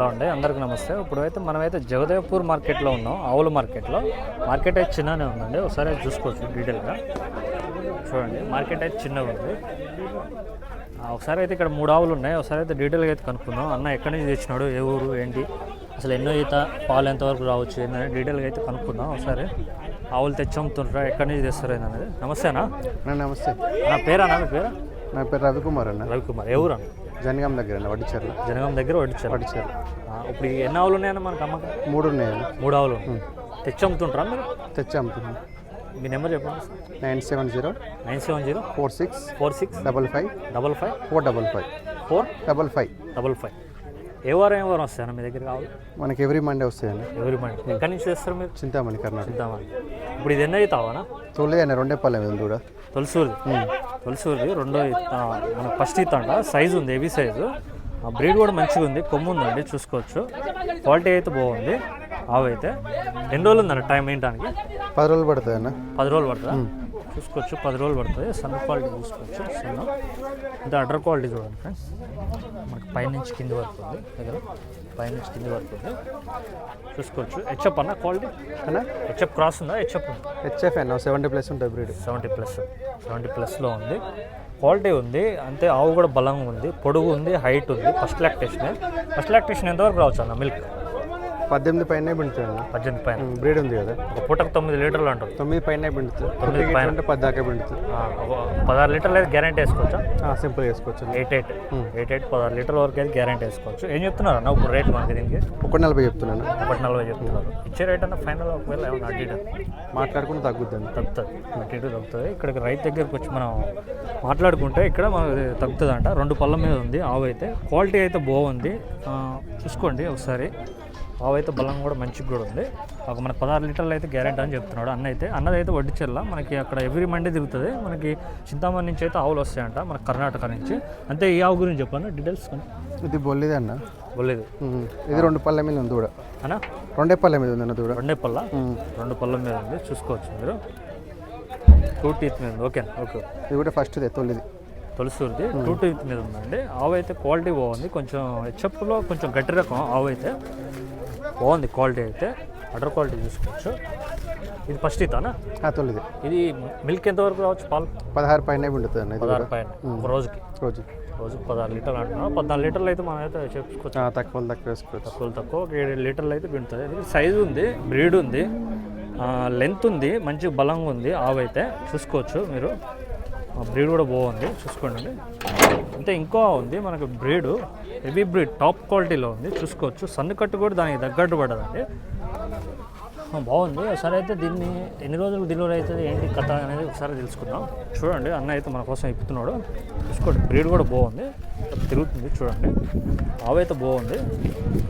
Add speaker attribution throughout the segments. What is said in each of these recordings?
Speaker 1: Hello అండి అందరికి నమస్తే. ఇప్పుడు అయితే మనమైతే జగదేవ్పూర్ మార్కెట్లో ఉన్నాం. ఆవుల మార్కెట్లో. మార్కెట్ అయితే చిన్ననే ఉందండి. ఒకసారి చూసుకోవచ్చు డీటెయిల్గా. చూడండి. మార్కెట్ అయితే చిన్నగా ఉంది. ఒకసారి అయితే ఇక్కడ మూడు ఆవులు ఉన్నాయి. ఒకసారి అయితే డీటెయిల్గా అయితే కనుక్కుందాం. అన్న ఎక్కడి నుంచి తెచ్చినాడు? ఏ ఊరు? ఏంటి? అసలు ఎన్నో ఈత పాలు ఎంతవరకు రావచ్చు? ఏంటనే డీటెయిల్గా అయితే కనుక్కుందాం. ఒకసారి ఆవులు తెచ్చమ్ముతుంటారా ఎక్కడి నుంచి తెస్తారు ఏందనేది. నమస్తేనా?
Speaker 2: అన్న నమస్తే.
Speaker 1: నా పేరా నా పేరా?
Speaker 2: నా పేరు రవికుమార్ అన్న.
Speaker 1: రవికుమార్. ఏ ఊరు అన్న?
Speaker 2: జనగాం దగ్గర అన్న వడ్డిచర్ల.
Speaker 1: జనగాం దగ్గర వడ్డిచ్చారు
Speaker 2: వడ్డిచర్ల.
Speaker 1: ఇప్పుడు ఎన్ని ఆవులు ఉన్నాయన్న మనకు అమ్మకం?
Speaker 2: మూడు ఉన్నాయన్న
Speaker 1: మూడు ఆవులు. తెచ్చి అమ్ముతుంటారా మీరు?
Speaker 2: తెచ్చి అమ్ముతున్నాను
Speaker 1: మీ నెంబర్ చెప్పండి.
Speaker 2: Nine seven zero
Speaker 1: nine seven zero
Speaker 2: four six
Speaker 1: four six
Speaker 2: double five
Speaker 1: double five
Speaker 2: four double five
Speaker 1: four
Speaker 2: double five
Speaker 1: double five. ఏ వారం ఏ వారం వస్తాయన్న మీ దగ్గర కావాలి
Speaker 2: మనకి ఎవ్రీ మండే వస్తాయన్న.
Speaker 1: ఎవరి మండి. ఎక్కడి నుంచి తెస్తారు మీరు?
Speaker 2: చింతామణి కర్ణాటక.
Speaker 1: చూద్దామని ఇప్పుడు ఇది ఎన్నో అవుతావానా
Speaker 2: తొలి అన్న రెండే పల్లె కూడా
Speaker 1: తొలసూరిది. తొలసూరిది రెండో మనకు ఫస్ట్ అంట. సైజు ఉంది హెవీ సైజు బ్రీడ్ కూడా మంచిగా ఉంది. కొమ్ము ఉందండి చూసుకోవచ్చు. క్వాలిటీ అయితే బాగుంది. ఆవు అయితే. ఎన్ని రోజులు ఉందండి టైం ఏంటానికి?
Speaker 2: పది రోజులు పడుతుంది అన్న
Speaker 1: పది రోజులు పడుతుందా? చూసుకోవచ్చు పది రోజులు పడుతుంది. సన్న క్వాలిటీ చూసుకోవచ్చు సన్న. అంటే అడ్డర్ క్వాలిటీ చూడండి ఫ్రెండ్స్. మనకి పైనుంచి కింది వరకు ఉంది. దగ్గర పైనుంచి కింది వరకు ఉంది. చూసుకోవచ్చు. హెచ్ఎప్ అన్న క్వాలిటీ?
Speaker 2: అన్న?
Speaker 1: హెచ్ఎప్ క్రాస్ ఉందా? హెచ్ఎప్
Speaker 2: హెచ్ఎఫ్ అన్న. సెవెంటీ ప్లస్ ఉంటుంది బ్రీడ్.
Speaker 1: Seventy plus. సెవెంటీ ప్లస్లో ఉంది. క్వాలిటీ ఉంది అంతే ఆవు కూడా బలంగా ఉంది పొడుగు ఉంది హైట్ ఉంది ఫస్ట్ లాక్టేషన్ ఫస్ట్ లాక్టేషన్ ఎంతవరకు రావచ్చు అన్న మిల్క్
Speaker 2: పద్దెనిమిది పైన పిండుతుంది
Speaker 1: పద్దెనిమిది పైన.
Speaker 2: బ్రీడ్ ఉంది కదా.
Speaker 1: ఒక పూటకు తొమ్మిది లీటర్లు అంటారు
Speaker 2: తొమ్మిది పైన పిండుతుంది
Speaker 1: తొమ్మిది పైన.
Speaker 2: అంటే పది దాకా పిండుతుంది
Speaker 1: పదహారు లీటర్లు అయితే గ్యారంటీ వేసుకోవచ్చా?
Speaker 2: సింపుల్ చేసుకోవచ్చు అన్న.
Speaker 1: Eight eight. ఎయిట్ ఎయిట్ పదహారు లీటర్ల వరకు అయితే గ్యారంటీ వేసుకోవచ్చు. ఏం చెప్తున్నారు అన్న? ఇప్పుడు రేట్ మనకి దీనికి?
Speaker 2: ఒకటి నలభై చెప్తున్నాను.
Speaker 1: ఒకటి నలభై చెప్తున్నారు. ఇచ్చే రేట్ అన్న ఫైనల్ ఒకవేళ ఏమన్నా అడ్డు ఇటు.
Speaker 2: మాట్లాడుకుంటే తగ్గుద్ది
Speaker 1: తగ్గుతుంది. అటు ఇటు తగ్గుతుంది. ఇక్కడికి రైతు దగ్గరికి వచ్చి మనం మాట్లాడుకుంటే ఇక్కడ మనకి తగ్గుతుంది అంట రెండు పళ్ళ మీద ఉంది ఆవు అయితే. క్వాలిటీ అయితే బాగుంది. చూసుకోండి ఒకసారి. ఆవు అయితే బలం కూడా మంచిగా కూడా ఉంది. ఒక మన పదహారు లీటర్లు అయితే గ్యారెంటీ అని చెప్తున్నాడు అన్న అయితే. అన్నది అయితే వడ్డిచెల్ల మనకి అక్కడ ఎవ్రీ మండే తిరుగుతుంది. మనకి చింతామణి నుంచి అయితే ఆవులు వస్తాయంట మన కర్ణాటక నుంచి. అంతే ఈ ఆవు గురించి చెప్పండి. డీటెయిల్స్
Speaker 2: ఇది బొల్లిదే అన్న. ఉమ్. ఇది రెండు పళ్ళ మీద ఉంది దూడ
Speaker 1: అన్న?
Speaker 2: రెండే పళ్ళ మీద ఉంది అన్న దూడ.
Speaker 1: రెండే పళ్ళ. రెండు పళ్ళ మీద ఉంది. చూసుకోవచ్చు మీరు. టూ టీత్ మీద ఉంది. ఓకే ఓకే
Speaker 2: ఇది కూడా ఫస్ట్ తొలిది.
Speaker 1: తొలసూరిది. టూ టీత్ మీద ఉందండి. ఆవు అయితే క్వాలిటీ బాగుంది. కొంచెం హెచ్ఎఫ్లో కొంచెం గట్టి రకం ఆవు అయితే. బాగుంది క్వాలిటీ అయితే అటర్ క్వాలిటీ చూసుకోవచ్చు. ఇది ఫస్ట్ ఇతానా?
Speaker 2: తొలిది.
Speaker 1: ఇది మిల్క్ ఎంతవరకు రావచ్చు పాలు?
Speaker 2: పదహారు పైన అన్న ఇది
Speaker 1: పదహారు పైన ఒక రోజుకి.
Speaker 2: రోజు
Speaker 1: రోజుకి పదహారు లీటర్లు అంటున్నాం పద్నాలుగు లీటర్లు అయితే మనం అయితే చెప్పుకోవచ్చు.
Speaker 2: తక్కువ తక్కువ వేసుకోవచ్చు.
Speaker 1: తక్కువ తక్కువ ఒక ఏడు లీటర్లు అయితే పిండుతుంది. ఇది సైజు ఉంది బ్రీడ్ ఉంది. లెంత్ ఉంది మంచి బలంగా ఉంది ఆవు అయితే చూసుకోవచ్చు మీరు. బ్రీడ్ కూడా బాగుంది చూసుకోండి. అంటే ఇంకో ఉంది మనకు బ్రీడ్ హెవీ బ్రీడ్ టాప్ క్వాలిటీలో ఉంది. చూసుకోవచ్చు. సన్ను కట్టు కూడా దానికి తగ్గట్టు పడదండి. బాగుంది. ఒకసారి అయితే దీన్ని ఎన్ని రోజులు డెలివరీ అవుతుంది ఏంటి కథ అనేది ఒకసారి తెలుసుకుందాం. చూడండి అన్న అయితే మన కోసం ఇప్పుతున్నాడు. చూసుకోండి బ్రీడ్ కూడా బాగుంది. తిరుగుతుంది చూడండి. ఆవు అయితే బాగుంది.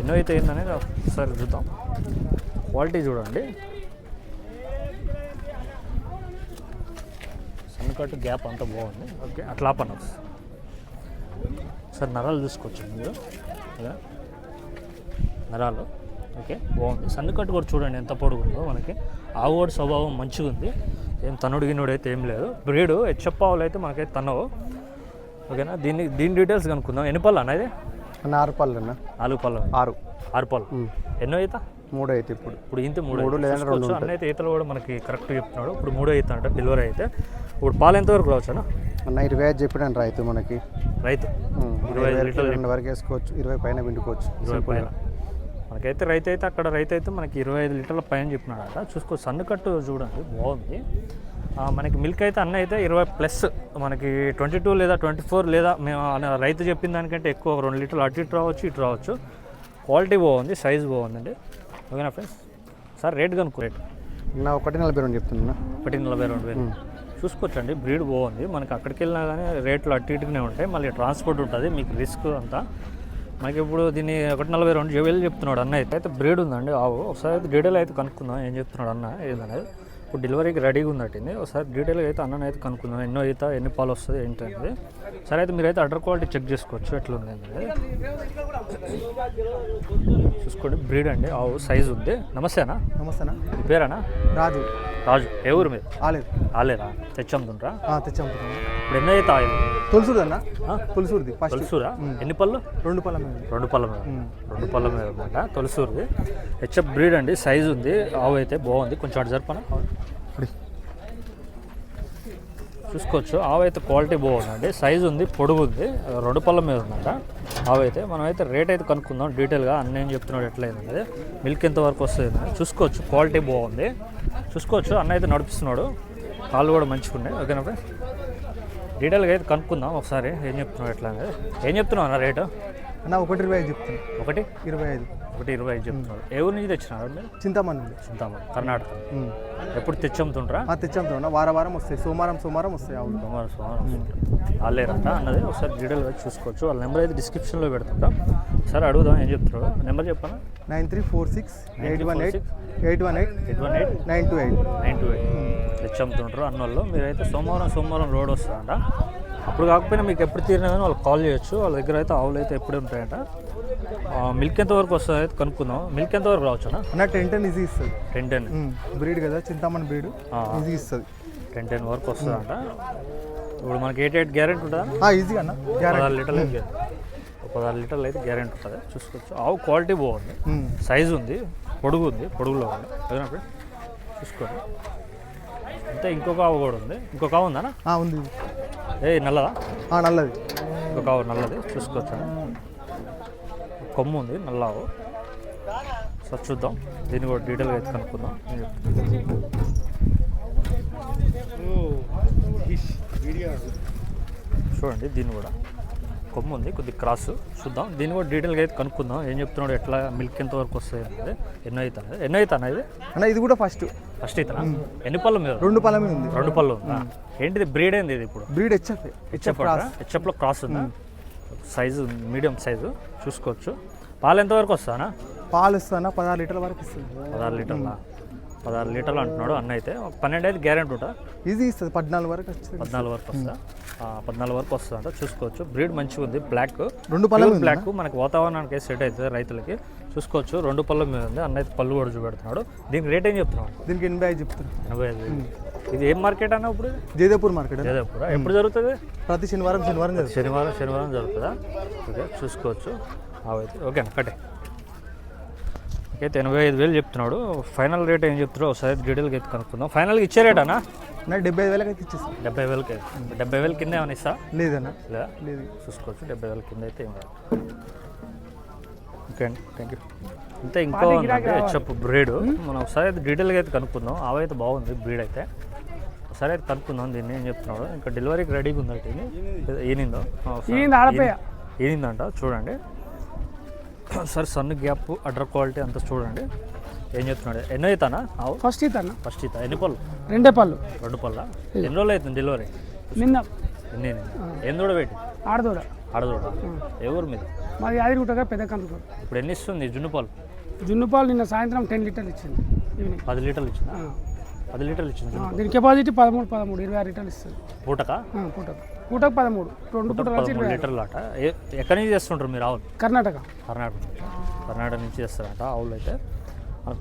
Speaker 1: ఎన్నో అయితే ఏందనేది ఒకసారి చూద్దాం. క్వాలిటీ చూడండి. సన్నకట్టు గ్యాప్ అంతా బాగుంది. ఓకే అట్లా పని సార్ నరాలు చూసుకోవచ్చు మీరు. ఇలా నరాలు. ఓకే బాగుంది. సన్నకట్టు కూడా చూడండి ఎంత పొడుగుందో మనకి. ఆవు కూడా స్వభావం మంచిగా ఉంది ఏం తనుడు గిన్నుడు అయితే ఏం లేదు. బ్రీడు హెచ్ఎప్ ఆవులు అయితే మనకైతే తనవు. ఓకేనా? దీన్ని దీని డీటెయిల్స్ కనుక్కుందాం. ఎన్ని పళ్ళు అన్న ఇది?
Speaker 2: ఆరు పళ్ళు అన్న.
Speaker 1: నాలుగు పళ్ళు.
Speaker 2: ఆరు.
Speaker 1: ఆరు పళ్ళు. ఎన్నో ఈత?
Speaker 2: మూడు అయితే ఇప్పుడు.
Speaker 1: ఇప్పుడు ఇంత మూడు.
Speaker 2: లేదంటే రెండు.
Speaker 1: అన్న అయితే ఈతలు కూడా మనకి కరెక్ట్ చెప్తున్నాడు. ఇప్పుడు మూడో ఈత అంట డెలివరీ అయితే. ఇప్పుడు పాలు ఎంతవరకు రావచ్చు అన్న
Speaker 2: అన్న ఇరవై ఐదు చెప్పినాను రైతు మనకి.
Speaker 1: రైతు? ఇరవై ఐదు
Speaker 2: ఇరవై
Speaker 1: లీటర్లు
Speaker 2: రెండు వరకు వేసుకోవచ్చు ఇరవై పైన పిండుకోవచ్చు.
Speaker 1: ఇరవై పైన. మనకైతే రైతు అయితే అక్కడ రైతు అయితే మనకి ఇరవై ఐదు లీటర్ల పైన చెప్పినాడట. చూసుకో సన్ను కట్టు చూడండి బాగుంది. మనకి మిల్క్ అయితే అన్న అయితే ఇరవై ప్లస్ మనకి ట్వంటీ టూ లేదా ట్వంటీ ఫోర్ లేదా మేము రైతు చెప్పిన దానికంటే ఎక్కువ రెండు లీటర్లు అటు ఇటు రావచ్చు ఇటు రావచ్చు. క్వాలిటీ బాగుంది సైజ్ బాగుందండి. ఓకేనా ఫ్రెండ్స్? సార్ రేట్ కనుక్కో. రేట్
Speaker 2: నా ఒకటి నలభై రెండు చెప్తున్నా.
Speaker 1: ఒకటి నలభై రెండు వేలు. చూసుకోవచ్చండి. బ్రీడ్ బాగుంది. మనకి అక్కడికి వెళ్ళినా కానీ రేట్లు అటు ఇటుగానే ఉంటాయి. మళ్ళీ ట్రాన్స్పోర్ట్ ఉంటుంది. మీకు రిస్క్ అంతా. మనకి ఇప్పుడు దీన్ని ఒకటి నలభై రెండు వేలు చెప్తున్నాడు అన్న అయితే. అయితే బ్రీడ్ ఉందండి. ఆవు. ఒకసారి అయితే డీటెయిల్ అయితే కనుక్కుందాం. ఏం చెప్తున్నాడు అన్న ఏందనేది. ఇప్పుడు డెలివరీకి రెడీగా ఉందట్టింది ఒకసారి డీటెయిల్గా అయితే అన్నని అయితే కనుక్కుందాం. ఎన్నో ఈత ఎన్ని పాలు వస్తుంది ఏంటి అనేది. సరే అయితే మీరైతే అడ్డర్ క్వాలిటీ చెక్ చేసుకోవచ్చు. ఎట్లా ఉంది అనేది. చూసుకోండి. బ్రీడ్ అండి. ఆవు సైజ్ ఉంది. నమస్తేనా
Speaker 2: నమస్తేనా
Speaker 1: పేరేనా?
Speaker 2: రాజు.
Speaker 1: రాజు ఏ ఊరు మీరు?
Speaker 2: ఆలేదు
Speaker 1: ఆలేరా? తెచ్చమ్ముతుండ్రా
Speaker 2: తెచ్చాము
Speaker 1: ఇప్పుడు ఎన్నో అయితే ఆయిల్
Speaker 2: తులసూరు అన్న? తులసూరుది
Speaker 1: తొలసూరా? ఎన్ని పళ్ళు?
Speaker 2: రెండు పళ్ళ మీద.
Speaker 1: రెండు పళ్ళ మీద. రెండు పళ్ళ మీద అనమాట తొలసూరుది. హెచ్ఎఫ్ బ్రీడ్ అండి సైజ్ ఉంది ఆవు అయితే బాగుంది. కొంచెం అటు జరపనా? చూసుకోవచ్చు. ఆవైతే క్వాలిటీ బాగుందండి. సైజ్ ఉంది పొడుగు ఉంది రెండు పళ్ళ మీద ఉందంట. ఆవైతే మనమైతే రేట్ అయితే కనుక్కుందాం డీటెయిల్గా. అన్న ఏం చెప్తున్నాడు ఎట్లా మిల్క్ ఎంత వరకు వస్తుంది చూసుకోవచ్చు క్వాలిటీ బాగుంది. చూసుకోవచ్చు అన్న అయితే నడిపిస్తున్నాడు. కాళ్ళు కూడా మంచిగా ఉన్నాయి. ఓకేనా డీటెయిల్గా అయితే కనుక్కుందాం. ఒకసారి ఏం చెప్తున్నాడు ఎట్లా అనేది ఏం చెప్తున్నావు అన్న రేటు?
Speaker 2: అన్న ఒకటి ఇరవై ఐదు చెప్తాను
Speaker 1: ఒకటి?
Speaker 2: ఇరవై ఐదు.
Speaker 1: ఒకటి ఇరవై ఐదు చెప్తున్నాడు ఏ ఊరి నుంచి తెచ్చినారు మీరు?
Speaker 2: చింతామణి
Speaker 1: చింతామణి కర్ణాటక. ఎప్పుడు తెచ్చమ్ముతుంటారా
Speaker 2: ఆ, తెచ్చాము అన్న వారం వారం వస్తాయి. సోమవారం సోమవారం వస్తాయి అవును
Speaker 1: సోమవారం సోమవారం వాళ్ళేరంట అన్నది ఒకసారి డీటెయిల్గా చూసుకోవచ్చు. వాళ్ళ నెంబర్ అయితే డిస్క్రిప్షన్లో పెడుతుంటాం సరే అడుగుదాం ఏం చెప్తున్నాడు నెంబర్ చెప్పనా?
Speaker 2: Nine three four six eight one eight eight one eight
Speaker 1: eight one eight
Speaker 2: nine two eight.
Speaker 1: Nine two eight. తెచ్చమ్ముతుంటారు అన్నోళ్ళు. మీరైతే సోమవారం సోమవారం రోడ్ వస్తుందంట. అప్పుడు కాకపోయినా మీకు ఎప్పుడు తీరినా కానీ వాళ్ళకి కాల్ చేయొచ్చు. వాళ్ళ దగ్గర అయితే ఆవులు అయితే ఎప్పుడే ఉంటాయంట. మిల్క్ ఎంత వరకు వస్తుంది అయితే కనుక్కుందాం. మిల్క్ ఎంత వరకు రావచ్చునా?
Speaker 2: అన్న టెన్ టెన్ ఈజీ ఇస్తుంది.
Speaker 1: టెన్ టెన్
Speaker 2: బ్రీడ్ కదా చింతామణి బ్రీడ్. ఈజీ ఇస్తుంది.
Speaker 1: టెన్ టెన్ వరకు వస్తుందంట ఇప్పుడు మనకి ఎయిట్ ఎయిట్ గ్యారెంటీ ఉంటుందా?
Speaker 2: ఈజీ అన్న.
Speaker 1: పదహారు లీటర్లు పదహారు లీటర్లు అయితే గ్యారెంటీ ఉంటుంది. చూసుకోవచ్చు. ఆవు క్వాలిటీ బాగుంది. సైజు ఉంది. పొడుగు ఉంది. పొడుగులో ఉంది. అదే ఫ్రెండ్ చూసుకోండి. అంతే ఇంకొక ఆవు కూడా ఉంది. ఇంకొక ఆవు ఉందా
Speaker 2: ఉంది.
Speaker 1: ఏ నల్లదా?
Speaker 2: ఆ, నల్లది.
Speaker 1: ఇంకొక ఆవు నల్లది చూసుకోవచ్చు? కొమ్ము ఉంది నల్ల ఆవు. సార్ చూద్దాం. దీన్ని కూడా డీటెయిల్గా అయితే కనుక్కుందాం. చూడండి దీన్ని కూడా. కొమ్ము ఉంది కొద్ది క్రాస్ చూద్దాం. దీన్ని కూడా డీటెయిల్గా అయితే కనుక్కుందాం. ఏం చెప్తున్నాడు ఎట్లా మిల్క్ ఎంత వరకు వస్తుంది అనేది. ఎన్నో అవుతాను ఎన్నో అవుతాను ఇది?
Speaker 2: అన్న ఇది కూడా ఫస్ట్
Speaker 1: ఫస్ట్ అవుతానా ఎన్ని పళ్ళు మీద?
Speaker 2: రెండు పళ్ళ మీద ఉంది.
Speaker 1: రెండు పళ్ళు ఏంటిది బ్రీడ్ ఏంది ఇది ఇప్పుడు?
Speaker 2: బ్రీడ్ హెచ్ఎఫ్ హెచ్ఎఫ్ క్రాస్
Speaker 1: హెచ్ఎఫ్లో క్రాస్ ఉందా? సైజు మీడియం సైజు చూసుకోవచ్చు. పాలు ఎంత వరకు వస్తానా
Speaker 2: పాలు ఇస్తానా పదహారు లీటర్ల వరకు ఇస్తుంది
Speaker 1: పదహారు లీటర్ల? పదహారు లీటర్లు అంటున్నాడు అన్న అయితే. పన్నెండు అయితే గ్యారెంటీ ఉంటుందా
Speaker 2: ఈజీ ఇస్తుంది పద్నాలుగు వరకు వస్తుంది.
Speaker 1: పద్నాలుగు వరకు వస్తుందా ఆ, పద్నాలుగు వరకు వస్తుందంట చూసుకోవచ్చు. బ్రీడ్ మంచిగా ఉంది బ్లాక్
Speaker 2: రెండు పళ్ళ
Speaker 1: బ్లాక్ మనకి వాతావరణానికి సెట్ అవుతుంది రైతులకి. చూసుకోవచ్చు రెండు పళ్ళ మీద ఉంది. అన్న అయితే పళ్ళు కూడా చూపెడుతున్నాడు. దీనికి రేట్ ఏం చెప్తున్నాడు
Speaker 2: దీనికి ఎనభై ఐదు చెప్తాను
Speaker 1: ఎనభై ఐదు. ఇది ఏం మార్కెట్ అన్న ఇప్పుడు?
Speaker 2: జయదేపూర్ మార్కెట్
Speaker 1: జయదేపురా ఎప్పుడు జరుగుతుంది?
Speaker 2: ప్రతి శనివారం శనివారం జరుగుతుంది.
Speaker 1: శనివారం శనివారం జరుగుతుందా? ఓకే చూసుకోవచ్చు. అవైతే ఓకేనా కట్టే అయితే ఎనభై ఐదు వేలు చెప్తున్నాడు. ఫైనల్ రేట్ ఏం చెప్తున్నాడు ఒకసారి డీటెయిల్గా అయితే కనుక్కుందాం. ఫైనల్గా ఇచ్చే రేట్ అన్నా?
Speaker 2: నాకు డెబ్బై ఐదు వేలకి అయితే ఇచ్చేస్తాను
Speaker 1: డెబ్బై వేలకి? డెబ్బై వేల కింద ఏమైనా ఇస్తా?
Speaker 2: లేదన్న.
Speaker 1: లేదా?
Speaker 2: లేదు.
Speaker 1: చూసుకోవచ్చు. డెబ్బై వేల కింద అయితే ఏం ఓకే అండి. Thank you. అంతే ఇంకో హెచ్ఎఫ్ బ్రీడ్. మనం ఒకసారి అయితే డీటెయిల్గా అయితే కనుక్కుందాం. అయితే బాగుంది బ్రీడ్ అయితే. ఒకసారి అయితే కనుక్కుందాం దీన్ని ఏం చెప్తున్నాడు. ఇంకా డెలివరీకి రెడీగా ఉందంటే ఇది ఈనిందో ఈనిందంట చూడండి. సరే సన్ గ్యాప్ అడ్డర్ క్వాలిటీ అంతా చూడండి. ఏం చెప్తున్నాడు? ఎన్నో అవుతానా
Speaker 3: ఫస్ట్ ఇతన్న
Speaker 1: ఫస్ట్ ఇతా ఎన్ని పళ్ళు?
Speaker 3: రెండే పళ్ళు.
Speaker 1: రెండు పళ్ళ? ఎన్ని రోజులు అవుతుంది డెలివరీ?
Speaker 3: నిన్న.
Speaker 1: ఎన్ని? ఎన్ని? ఏం దూడ పెట్టి?
Speaker 3: ఆడదూడ.
Speaker 1: ఆడదూడ. ఏ ఊరు మీద?
Speaker 3: మాది యాదిరిగుట్టగా పెద్ద కందుకూరు.
Speaker 1: ఇప్పుడు ఎన్ని ఇస్తుంది జున్ను పాలు?
Speaker 3: జున్ను పాలు నిన్న సాయంత్రం టెన్ లీటర్లు ఇచ్చింది. ఈవినింగ్.
Speaker 1: పది లీటర్లు ఇచ్చింది. పది లీటర్లు ఇచ్చింది
Speaker 3: దీని కెపాసిటీ పదమూడు పదమూడు ఇరవై ఆరు లీటర్లు ఇస్తుంది.
Speaker 1: పూటక?
Speaker 3: పూటకు. పూటకు పదమూడు. రెండు పూటలు కలిసి ఇరవై
Speaker 1: లీటర్లు అట. ఏ- ఎక్కడి నుంచి చేస్తుంటారు మీరు ఆవులు?
Speaker 3: కర్ణాటక.
Speaker 1: కర్ణాటక నుంచి. కర్ణాటక నుంచి చేస్తారంట ఆవులు అయితే.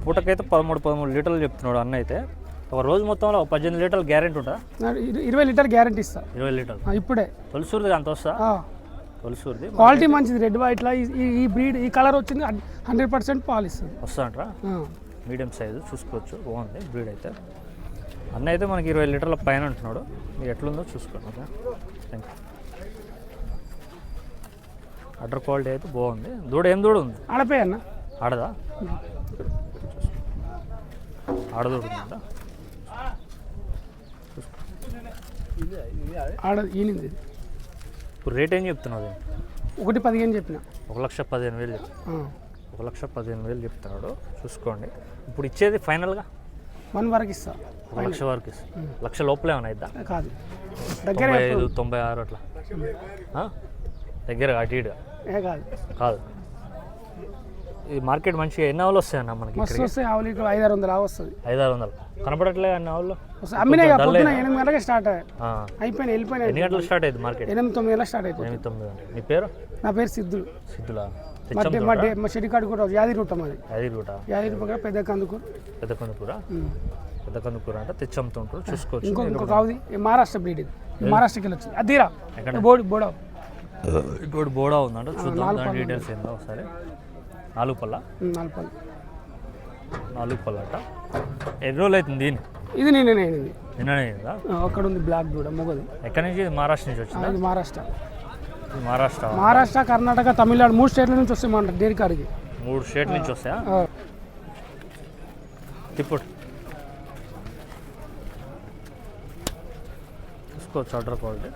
Speaker 1: పూటకైతే పదమూడు పదమూడు లీటర్లు చెప్తున్నాడు అన్న అయితే. ఒక రోజు మొత్తంలో ఒక పద్దెనిమిది లీటర్లు గ్యారెంటీ ఉంటుందా?
Speaker 3: నా ఇర- ఇరవై లీటర్ గ్యారంటీ ఇస్తా.
Speaker 1: ఇరవై లీటర్లు.
Speaker 3: ఆ, ఇప్పుడే.
Speaker 1: తొలిసూరిది అంత వస్తా?
Speaker 3: ఆ,
Speaker 1: తొలిసూరిది?
Speaker 3: క్వాలిటీ మంచిది రెడ్ వైట్లో ఈ- బ్రీడ్ ఈ కలర్ వచ్చింది హండ్రెడ్ పర్సెంట్ పాలు ఇస్తుంది
Speaker 1: వస్తా అంటారా
Speaker 3: ఆ.
Speaker 1: మీడియం సైజు చూసుకోవచ్చు. బాగుంది బ్రీడ్ అయితే. అన్న అయితే మనకి ఇరవై లీటర్ల పైన అంటున్నాడు మీరు ఎట్లుందో చూసుకోండి ఓకే థ్యాంక్ అడ్డర్ క్వాలిటీ అయితే బాగుంది. దూడ ఏం దూడ ఉంది?
Speaker 3: ఆడపోయి అన్న.
Speaker 1: ఆడదా? ఆడదూడ ఉందా?
Speaker 3: ఆడ ఈనింది. ఇది.
Speaker 1: ఇప్పుడు రేట్ ఏం చెప్తున్నావు?
Speaker 3: ఒకటి పదిహేను చెప్పిన.
Speaker 1: ఒక లక్ష పదిహేను వేలు చెప్తా. ఒక లక్ష పదిహేను వేలు చెప్తున్నాడు. చూసుకోండి. ఇప్పుడు ఇచ్చేది ఫైనల్గా
Speaker 3: వన్ వరకు ఇస్తా.
Speaker 1: ఒక లక్ష వరకు ఇస్తుంది లక్ష లోపలే ఏమైనా అయిద్దా?
Speaker 3: కాదు. దగ్గర
Speaker 1: తొంభై ఐదు తొంభై ఆరు అట్లా. ఆ? దగ్గర అటు ఇటు.
Speaker 3: కాదు.
Speaker 1: కాదు. ఈ మార్కెట్ మంచిగా ఎన్ని ఆవులు వస్తాయి అన్న మనకి
Speaker 3: మస్తు వస్తాయి ఆవులు ఇక్కడ ఐదారు వందలు ఆవు వస్తుంది.
Speaker 1: ఐదు ఆరు వందలు. కనపడట్లే అన్ని ఆవులు?
Speaker 3: పొద్దున
Speaker 1: అయ్యా?
Speaker 3: ఎనిమిది గంటలకి స్టార్ట్. అయిపోయినాయి వెళ్ళిపోయినాయి.
Speaker 1: ఎన్ని గంటలకు స్టార్ట్ అయింది మార్కెట్?
Speaker 3: ఎనిమిది తొమ్మిది గంటలకు స్టార్ట్ అయిపోయింది
Speaker 1: ఎనిమిది తొమ్మిది నీ పేరు?
Speaker 3: నా పేరు సిద్ధులు
Speaker 1: సిద్ధులా?
Speaker 3: మా డే- మా డే- మా షెడికాడు కూడా యాదిరి ఉంటాం అది.
Speaker 1: యాదగిరి గుట్ట
Speaker 3: యాదిరి పక్కన పెద్ద కందుకు
Speaker 1: పెద్ద కందుకూర? పెద్ద కందుకూర అంటే తెచ్చమ్ముతుంటారు చూసుకోవచ్చు.
Speaker 3: ఇంకో ఇంకొక ఆవుది ఈ మహారాష్ట్ర బ్రీడ్ ఇది. మహారాష్ట్రకి వెళ్ళి వచ్చింది అదిరా బోడి బోడా.
Speaker 1: ఇంకోటి బోడా ఉందంట చూద్దాం దాని డీటెయిల్స్ ఏందో ఒకసారి. నాలుగు పళ్ళ?
Speaker 3: నాలుగు పళ్ళు.
Speaker 1: నాలుగు పళ్ళ అట ఎన్ని రోజులు అవుతుంది దీని?
Speaker 3: ఇది
Speaker 1: నిన్ననే అయిందా.
Speaker 3: అక్కడ ఉంది బ్లాక్ దూడ మొగది.
Speaker 1: ఎక్కడి నుంచి? ఇది మహారాష్ట్ర నుంచి వచ్చిందా?
Speaker 3: ఇది మహారాష్ట్ర.
Speaker 1: మహారాష్ట్ర.
Speaker 3: మహారాష్ట్ర కర్ణాటక తమిళనాడు మూడు స్టేట్ల నుంచి వస్తాయి మన డైరీ కాడికి
Speaker 1: మూడు స్టేట్ నుంచి వస్తాయా?
Speaker 3: ఆ,
Speaker 1: తిప్పుడు చూసుకోవచ్చు ఆర్డర్ క్వాలిటీ.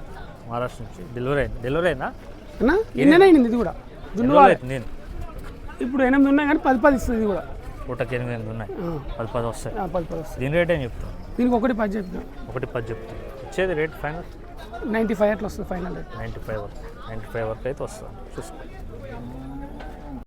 Speaker 1: మహారాష్ట్ర నుంచి. డెలివరీ అయింది. డెలివరీ అయిందా?
Speaker 3: నిన్ననే అయింది ఇది కూడా. జున్ను
Speaker 1: నేను.
Speaker 3: ఇప్పుడు ఎనిమిది ఉన్నాయి కానీ పది పది ఇస్తుంది ఇది కూడా.
Speaker 1: పూటకి ఎనిమిది ఎనిమిది ఉన్నాయి. పది పది వస్తాయి.
Speaker 3: పది పది వస్తుంది
Speaker 1: దీని రేట్ ఏం చెప్తాను
Speaker 3: దీనికి ఒకటి పది చెప్పిన
Speaker 1: ఒకటి పది చెప్తాను ఇచ్చేది రేట్ ఫైనల్?
Speaker 3: నైంటీ ఫైవ్ అట్లా వస్తుంది ఫైవ్ హండ్రెడ్.
Speaker 1: నైంటీ ఫైవ్ వరకు నైంటీ ఫైవ్ వరకు అయితే వస్తుంది. చూసుకో.